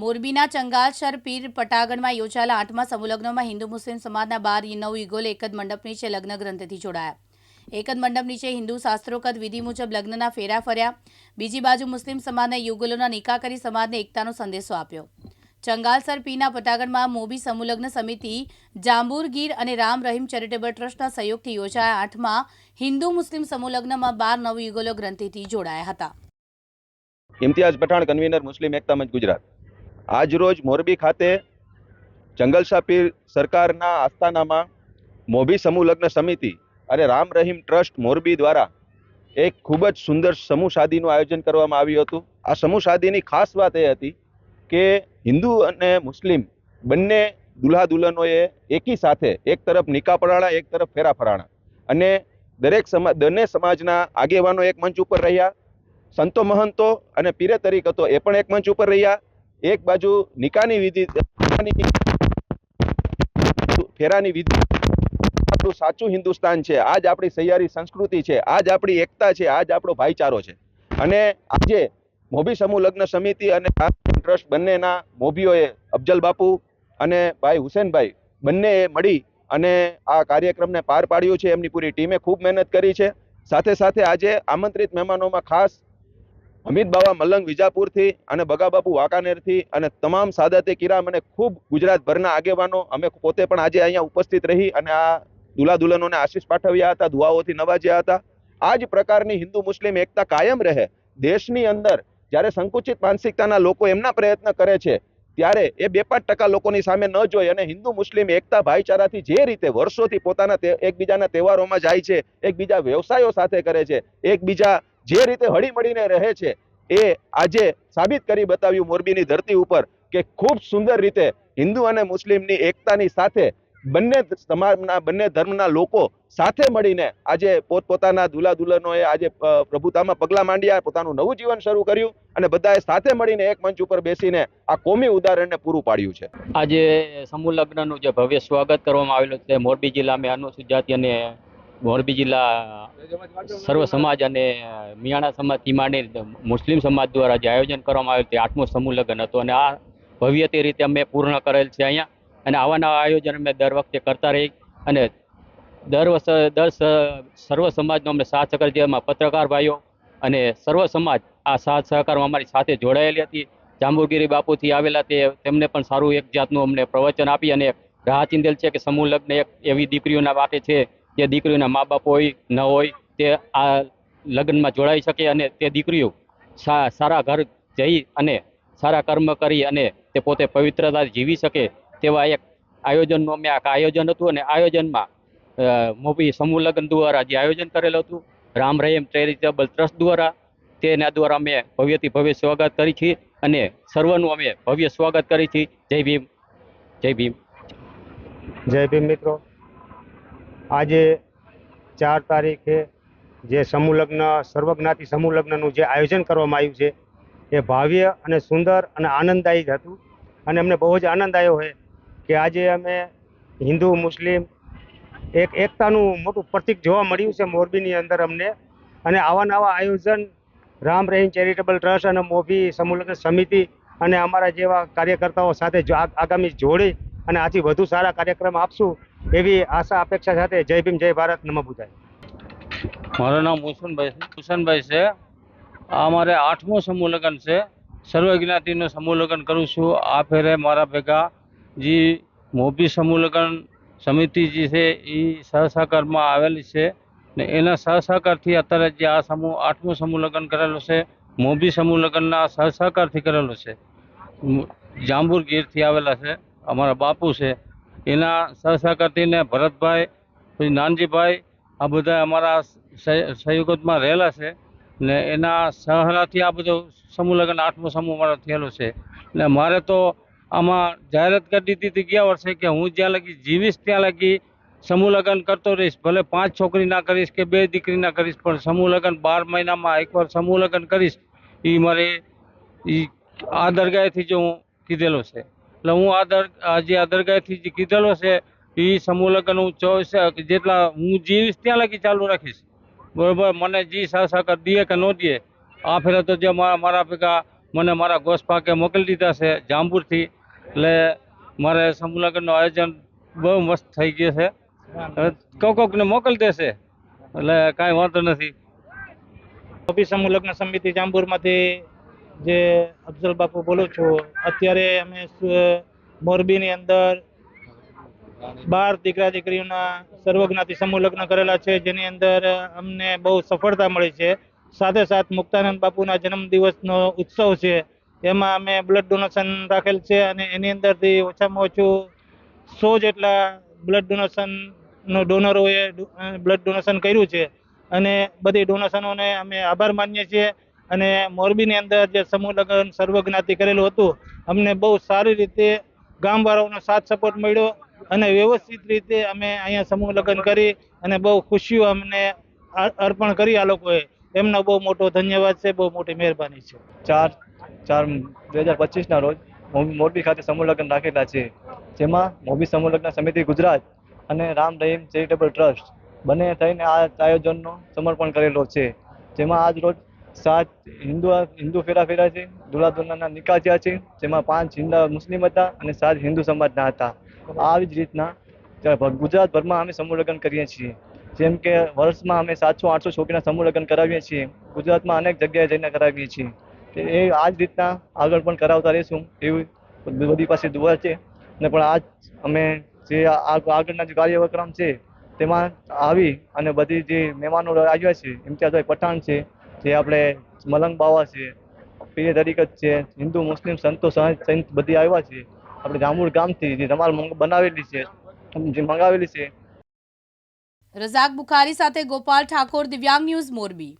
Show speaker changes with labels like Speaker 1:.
Speaker 1: મોરબીના ચંગાલસર પીર પટાગણમાં યોજાયેલા આઠમા સમૂહલગ્નમાં હિન્દુ મુસ્લિમ સમાજના બાર નવ યુગોલ એક જ મંડપ નીચે લગ્ન ગ્રંથથી જોડાયા. એક જ મંડપ નીચે હિન્દુ શાસ્ત્રોકત વિધિ મુજબ લગ્નના ફેરા ફર્યા. બીજી બાજુ મુસ્લિમ સમાજના યુગલોના નિકાહ કરી સમાજને એકતાનો સંદેશો આપ્યો. ચંગાલસર પીના પટાગણમાં મોબી સમૂહલગ્ન સમિતિ જાંબુરગીર અને રામ રહીમ ચેરિટેબલ ટ્રસ્ટના સહયોગથી યોજાયા આઠમા હિન્દુ મુસ્લિમ સમૂહલગ્નમાં બાર નવ યુગલો ગ્રંથિથી જોડાયા હતા.
Speaker 2: ઇમ્તિયાઝ પઠાણ, કન્વીનર, મુસ્લિમ એકતા મંચ, ગુજરાત. આજ રોજ મોરબી ખાતે જંગલશાપીર સરકારના આસ્થાનામાં મોભી સમૂહ લગ્ન સમિતિ અને રામ રહીમ ટ્રસ્ટ મોરબી દ્વારા એક ખૂબ જ સુંદર સમૂહ શાદીનું આયોજન કરવામાં આવ્યું હતું. આ સમૂહ શાદીની ખાસ વાત એ હતી કે હિન્દુ અને મુસ્લિમ બંને દુલ્હા દુલ્હનોએ એકી સાથે એક તરફ નિકા પડાણા એક તરફ ફેરા ફરાણા અને દરેક સમાજ બંને સમાજના આગેવાનો એક મંચ ઉપર રહ્યા. સંતો મહંતો અને પીરે તરીકતો એ પણ એક મંચ ઉપર રહ્યા. એક બાજુ નિકાની વિધિ ફેરાની વિધિ. આપણું સાચું હિન્દુસ્તાન છે. આજ આપણી સહિયારી સંસ્કૃતિ છે. આજ આપણી એકતા છે. આજ આપણો ભાઈચારો છે. અને આજે મોભી સમૂહ લગ્ન સમિતિ અને ટ્રસ્ટ બંનેના મોભીઓએ અફજલ બાપુ અને ભાઈ હુસેનભાઈ બંનેએ મળી અને આ કાર્યક્રમને પાર પાડ્યું છે. એમની પૂરી ટીમે ખૂબ મહેનત કરી છે. સાથે સાથે આજે આમંત્રિત મહેમાનોમાં ખાસ હમીદ બાવા મલંગ વિજાપુરથી અને બગાબાપુ વાંકાનેરથી અને તમામ સાદતે કિરામ અને ખૂબ ગુજરાતભરના આગેવાનો અમે પોતે પણ આજે અહીંયા ઉપસ્થિત રહી અને આ દુલા દુલ્હનોને આશીષ પાઠવ્યા હતા, દુઆઓથી નવાજ્યા હતા. આ જ પ્રકારની હિન્દુ મુસ્લિમ એકતા કાયમ રહે. દેશની અંદર જ્યારે સંકુચિત માનસિકતાના લોકો એમના પ્રયત્ન કરે છે, ત્યારે એ બે પાંચ ટકા લોકોની સામે ન જોઈ અને હિન્દુ મુસ્લિમ એકતા ભાઈચારાથી જે રીતે વર્ષોથી પોતાના એકબીજાના તહેવારોમાં જાય છે, એકબીજા વ્યવસાયો સાથે કરે છે, એકબીજા જે રીતે હળીમળીને રહે છે, એ આજે સાબિત કરી બતાવ્યું મોરબીની ધરતી ઉપર કે ખૂબ સુંદર રીતે હિન્દુ અને મુસ્લિમની એકતાની સાથે બંને સમાજના, બંને ધર્મના લોકો સાથે મળીને આજે પોતપોતાના દુલા દુલનોએ આજે પ્રભુતામાં પગલાં માંડ્યા, પોતાનું નવું જીવન શરૂ કર્યું અને બધાએ સાથે મળીને એક મંચ ઉપર બેસીને આ કોમી ઉદાહરણને પૂરું પાડ્યું છે.
Speaker 3: આજે સમૂહ લગ્નનું જે ભવ્ય સ્વાગત કરવામાં આવેલું છે, મોરબી જિલ્લામાં અનુસૂચિત જાતિ અને મોરબી જિલ્લા સર્વ સમાજ અને મિયાણા સમાજથી માંડી મુસ્લિમ સમાજ દ્વારા જે આયોજન કરવામાં આવ્યું તે આઠમું સમૂહ લગ્ન હતું. અને આ ભવ્યતે રીતે અમે પૂર્ણ કરેલ છે અહીંયા અને આવા નવા આયોજન અમે દર વખતે કરતા રહી અને દર વર્ષે દર સર્વ સમાજનો અમને સાથ સહકાર જેમાં પત્રકાર ભાઈઓ અને સર્વ સમાજ આ સાથ સહકારમાં અમારી સાથે જોડાયેલી હતી. જાંબુગીરી બાપુથી આવેલા તે તેમને પણ સારું એક જાતનું અમને પ્રવચન આપી અને રાહ ચિંદેલ છે કે સમૂહ લગ્ન એક એવી દીકરીઓના માટે છે જે દીકરીઓના મા બાપ હોય, ન હોય, તે આ લગ્નમાં જોડાઈ શકે અને તે દીકરીઓ સારા ઘર જઈ અને સારા કર્મ કરી અને તે પોતે પવિત્રતા જીવી શકે તેવા એક આયોજનનું અમે આ આયોજન હતું અને આયોજનમાં મોભી સમૂહ લગ્ન દ્વારા જે આયોજન કરેલું હતું, રામ રહીમ ચેરિટેબલ ટ્રસ્ટ દ્વારા, તેના દ્વારા અમે ભવ્યથી ભવ્ય સ્વાગત કરી છીએ અને સર્વનું અમે ભવ્ય સ્વાગત કરી છીએ જય ભીમ જય ભીમ.
Speaker 4: જય ભીમ મિત્રો. આજે ચાર તારીખે જે સમૂહ લગ્ન, સર્વજ્ઞાતિ સમૂહ લગ્નનું જે આયોજન કરવામાં આવ્યું છે, એ ભાવ્ય અને સુંદર અને આનંદદાયી હતું. અને અમને બહુ જ આનંદ આવ્યો હોય કે આજે અમે હિન્દુ, મુસ્લિમ એક એકતાનું મોટું પ્રતિક જોવા મળ્યું છે મોરબીની અંદર અમને. અને આવા નવા આયોજન, રામ રહીમ ચેરિટેબલ ટ્રસ્ટ અને મોભી સમૂહલગ્ન સમિતિ અને અમારા જેવા કાર્યકર્તાઓ સાથે આગામી જોડી અને આથી વધુ સારા કાર્યક્રમ આપશું. એવી આશા, અપેક્ષા સાથે જય ભીમ, જય ભારત, નમઃ બુધાય.
Speaker 5: મારું નામ ભૂષણભાઈ છે ભૂષણભાઈ છે. આ અમારે આઠમું સમૂહ છે. સર્વ જ્ઞાતિનું સમૂહ કરું છું. આ ફેરે મારા ભેગા જે મોભી સમૂહ લગ્ન સમિતિ જે છે, એ સહસહકારમાં આવેલી છે. ને એના સહસહકારથી અત્યારે જે આ સમૂહ, આઠમું સમૂહ કરેલું છે, મોભી સમૂહ લગ્નના સહસહકારથી કરેલું છે. જાંબુર ગીરથી આવેલા છે. અમારા બાપુ છે. એના સહસહકારથી ને ભરતભાઈ, પછી નાનજીભાઈ, આ બધા અમારા સહયોગમાં રહેલા છે. ને એના સહારાથી આ બધો સમૂહ લગ્ન આઠમો સમૂહ મારો થયેલો છે. ને મારે તો આમાં જાહેરાત કરી દીધી હતી ગયા વર્ષે કે હું જ્યાં લગી જીવીશ ત્યાં લગી સમૂહ લગ્ન કરતો રહીશ. ભલે પાંચ છોકરી ના કરીશ કે બે દીકરી ના કરીશ, પણ સમૂહ લગ્ન બાર મહિનામાં એકવાર સમૂહ લગ્ન કરીશ એ મારે એ આ દરગાહેથી જો હું કીધેલો છે. એટલે હું આ દર જે આ દરગાહથી જે કીધેલો છે, એ સમૂહ લગ્ન હું ચોવીસ જેટલા હું જીવીશ ત્યાં લગી ચાલુ રાખીશ. બરોબર? મને જી સહ સહકાર દે કે ન દે આ ફેરે તો જે મારા મારા ભેગા મને મારા ગોસ પાકે મોકલી દીધા છે જાંબુરથી. એટલે મારે સમૂહ લગ્નનું આયોજન બહુ મસ્ત થઈ ગયું છે. કોક કોકને મોકલી દેશે. એટલે કાંઈ વાંધો નથી.
Speaker 6: અભિસમૂહ સમૂહ લગ્ન સમિતિ જાંબુરમાંથી જે અફઝલ બાપુ બોલું છું, અત્યારે અમે મોરબીની અંદર બાર દીકરા દીકરીઓના સર્વજ્ઞાતિ સમૂહ લગ્ન કરેલા છે, જેની અંદર અમને બહુ સફળતા મળી છે. સાથે સાથ મુક્તાનંદ બાપુના જન્મદિવસનો ઉત્સવ છે, એમાં અમે બ્લડ ડોનેશન રાખેલ છે અને એની અંદરથી ઓછામાં ઓછું સો જેટલા બ્લડ ડોનેશનનો ડોનરોએ બ્લડ ડોનેશન કર્યું છે. અને બધી ડોનેશનોને અમે આભાર માનીએ છીએ. અને મોરબીની અંદર જે સમૂહ લગ્ન સર્વજ્ઞાતિ કરેલું હતું, અમને બહુ સારી રીતે ગામવાળાઓનો સાથ સપોર્ટ મળ્યો અને વ્યવસ્થિત રીતે અમે અહીંયા સમૂહ લગ્ન કરી અને બહુ ખુશીઓ અમને અર્પણ કરી આ લોકોએ. એમનો બહુ મોટો ધન્યવાદ છે, બહુ મોટી મહેરબાની છે.
Speaker 7: ચાર ચાર બે હજાર પચીસના રોજ મોરબી ખાતે સમૂહ લગ્ન રાખેલા છે. જેમાં મોરબી સમૂહ લગ્ન સમિતિ ગુજરાત અને રામ રહીમ ચેરિટેબલ ટ્રસ્ટ બંને થઈને આ આયોજનનો સમર્પણ કરેલો છે. જેમાં આજ રોજ સાત હિન્દુ હિન્દુ ફેરા ફેરા છે દુલ્હા દુલ્હનના નિકાહ થયા છે, જેમાં પાંચ હિન્દુ મુસ્લિમ હતા અને સાત હિન્દુ સમાજના હતા. આવી જ રીતના ગુજરાતભરમાં અમે સમૂહ લગ્ન કરીએ છીએ. જેમ કે વર્ષમાં અમે સાતસો, આઠસો છોકરીના સમૂહ લગ્ન કરાવીએ છીએ. ગુજરાતમાં અનેક જગ્યાએ જઈને કરાવીએ છીએ. એ આ જ રીતના આગળ પણ કરાવતા રહીશું. એવી બધી પાસે દુઆ છે. અને પણ આજ અમે જે આગળના જે કાર્યક્રમ છે, તેમાં આવી અને બધી જે મહેમાનો આવ્યા છે ઇમ્તિયાઝભાઈ પઠાણ છે જે આપણે મલંગ બાવા છે, પીર તરીકત છે, હિન્દુ, મુસ્લિમ, સંતો સંત બધી આવ્યા છે. આપણે જામુર ગામથી જે ધમાલ બનાવેલી છે જે મંગાવેલી છે.
Speaker 1: રઝાક બુખારી સાથે ગોપાલ ઠાકોર, દિવ્યાંગ ન્યૂઝ મોરબી.